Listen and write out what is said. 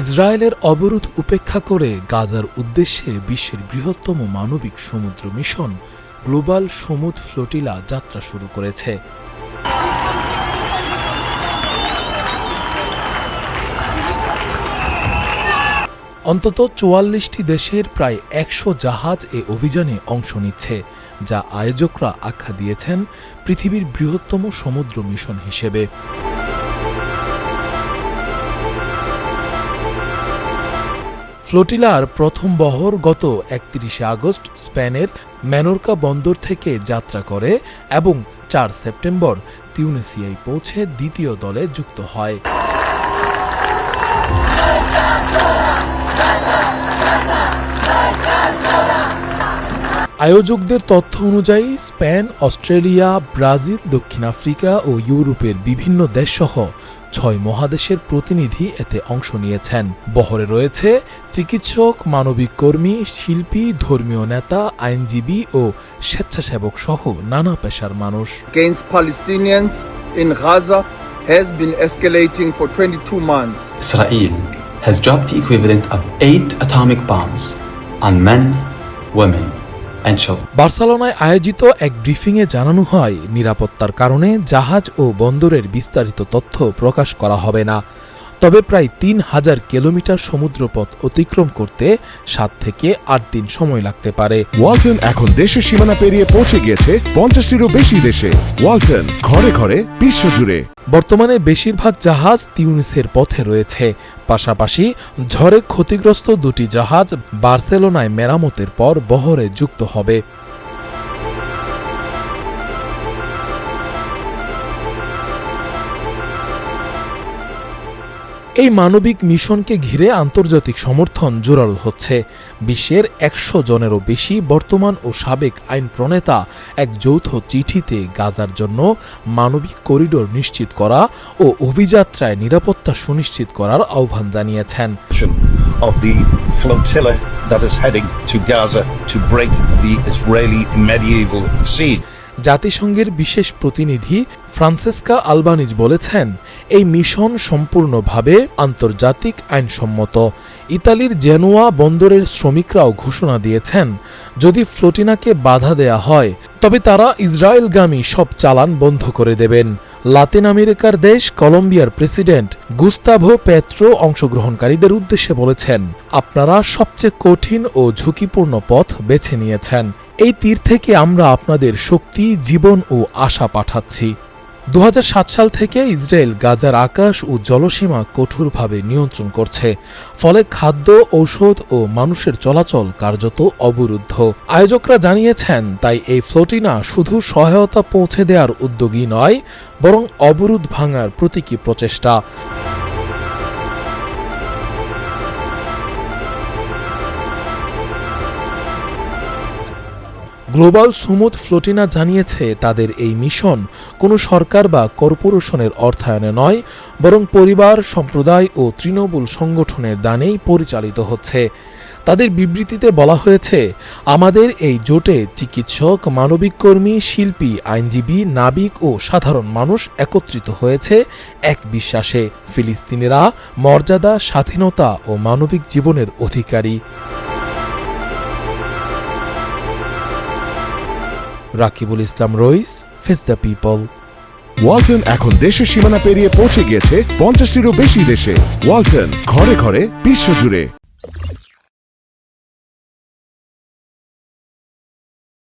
ইসরায়েলের অবরোধ উপেক্ষা করে গাজার উদ্দেশ্যে বিশ্বের বৃহত্তম মানবিক সমুদ্র মিশন গ্লোবাল সমুদ ফ্লোটিলা যাত্রা শুরু করেছে। অন্তত চুয়াল্লিশটি দেশের প্রায় একশো জাহাজ এ অভিযানে অংশ নিচ্ছে, যা আয়োজকরা আখ্যা দিয়েছেন পৃথিবীর বৃহত্তম সমুদ্র মিশন হিসেবে। ফ্লোটিলার প্রথম বহর গত একত্রিশে আগস্ট স্পেনের ম্যানোরকা বন্দর থেকে যাত্রা করে এবং চার সেপ্টেম্বর তিউনিসিয়ায় পৌঁছে দ্বিতীয় দলে যুক্ত হয়। আয়োজকদের তথ্য অনুযায়ী, স্পেন, অস্ট্রেলিয়া, ব্রাজিল, দক্ষিণ আফ্রিকা ও ইউরোপের বিভিন্ন দেশসহ ছয় মহাদেশের প্রতিনিধি এতে অংশ নিয়েছেন। বহরে রয়েছে চিকিৎসক মানবিক কর্মী শিল্পী ধর্মীয় নেতা আইনজীবী ও স্বেচ্ছাসেবক সহ নানা পেশার মানুষ। Cans Palestinians in Gaza has been escalating for twenty two months Israel has drop the eight atomic bombs on men বার্সেলোনায় আয়োজিত এক ব্রিফিংয়ে জানানো হয়, নিরাপত্তার কারণে জাহাজ ও বন্দরের বিস্তারিত তথ্য প্রকাশ করা হবে না। তবে প্রায় তিন হাজার কিলোমিটার সমুদ্রপথ অতিক্রম করতে সাত থেকে আট দিন সময় লাগতে পারে। ওয়ালটন এখন দেশের সীমানা পেরিয়ে পৌঁছে গিয়েছে পঞ্চাশটিরও বেশি দেশে। ওয়ালটন ঘরে ঘরে বিশ্বজুড়ে বর্তমানে বেশিরভাগ জাহাজ তিউনিসের পথে রয়েছে। পাশাপাশি ঝড়ে ক্ষতিগ্রস্ত দুটি জাহাজ বার্সেলোনায় মেরামতের পর বহরে যুক্ত হবে। এই মানবিক মিশনকে ঘিরে আন্তর্জাতিক সমর্থন জোরালো হচ্ছে বিশ্বের একশো জনেরও বেশি বর্তমান ও সাবেক আইন প্রণেতা এক যৌথ চিঠিতে গাজার জন্য মানবিক করিডোর নিশ্চিত করা ও অভিযাত্রায় নিরাপত্তা সুনিশ্চিত করার আহ্বান জানিয়েছেন of the flotilla that is heading to Gaza to break the Israeli medieval siege. জাতিসংঘের বিশেষ প্রতিনিধি ফ্রান্সেসকা আলবানিজ বলেছেন, এই মিশন সম্পূর্ণভাবে আন্তর্জাতিক আইনসম্মত। ইতালির জেনোয়া বন্দরের শ্রমিকরাও ঘোষণা দিয়েছেন, যদি ফ্লোটিনাকে বাধা দেয়া হয়, তবে তারা ইসরায়েলগামী সব চালান বন্ধ করে দেবেন। লাতিন আমেরিকার দেশ কলম্বিয়ার প্রেসিডেন্ট গুস্তাভো পেত্রো অংশগ্রহণকারীদের উদ্দেশ্যে বলেছেন, আপনারা সবচেয়ে কঠিন ও ঝুঁকিপূর্ণ পথ বেছে নিয়েছেন। এই তীর থেকে আমরা আপনাদের শক্তি, জীবন ও আশা পাঠাচ্ছি। দু হাজার সাত সাল থেকে ইসরায়েল, গাজার আকাশ ও জলসীমা কঠোরভাবে নিয়ন্ত্রণ করছে। ফলে খাদ্য, ঔষধ ও মানুষের চলাচল কার্যত অবরুদ্ধ। আয়োজকরা জানিয়েছেন, তাই এই ফ্লোটিনা শুধু সহায়তা পৌঁছে দেওয়ার উদ্যোগী নয়, বরং অবরোধ ভাঙার প্রতীকী প্রচেষ্টা। গ্লোবাল সুমুদ ফ্লোটিনা জানিয়েছে, তাদের এই মিশন কোনো সরকার বা কর্পোরেশনের অর্থায়নে নয়, বরং পরিবার, সম্প্রদায় ও তৃণমূল সংগঠনের দানেই পরিচালিত হচ্ছে। তাদের বিবৃতিতে বলা হয়েছে, আমাদের এই জোটে চিকিৎসক মানবিক কর্মী শিল্পী, আইনজীবী, নাবিক ও সাধারণ মানুষ একত্রিত হয়েছে এক বিশ্বাসে। ফিলিস্তিনিরা মর্যাদা, স্বাধীনতা ও মানবিক জীবনের অধিকারী। Rakibul Islam Rais face the people Walton এখন দেশের সীমানা পেরিয়ে পৌঁছে গিয়েছে পঞ্চাশটিরও বেশি দেশে। ওয়ালটন ঘরে ঘরে বিশ্বজুড়ে।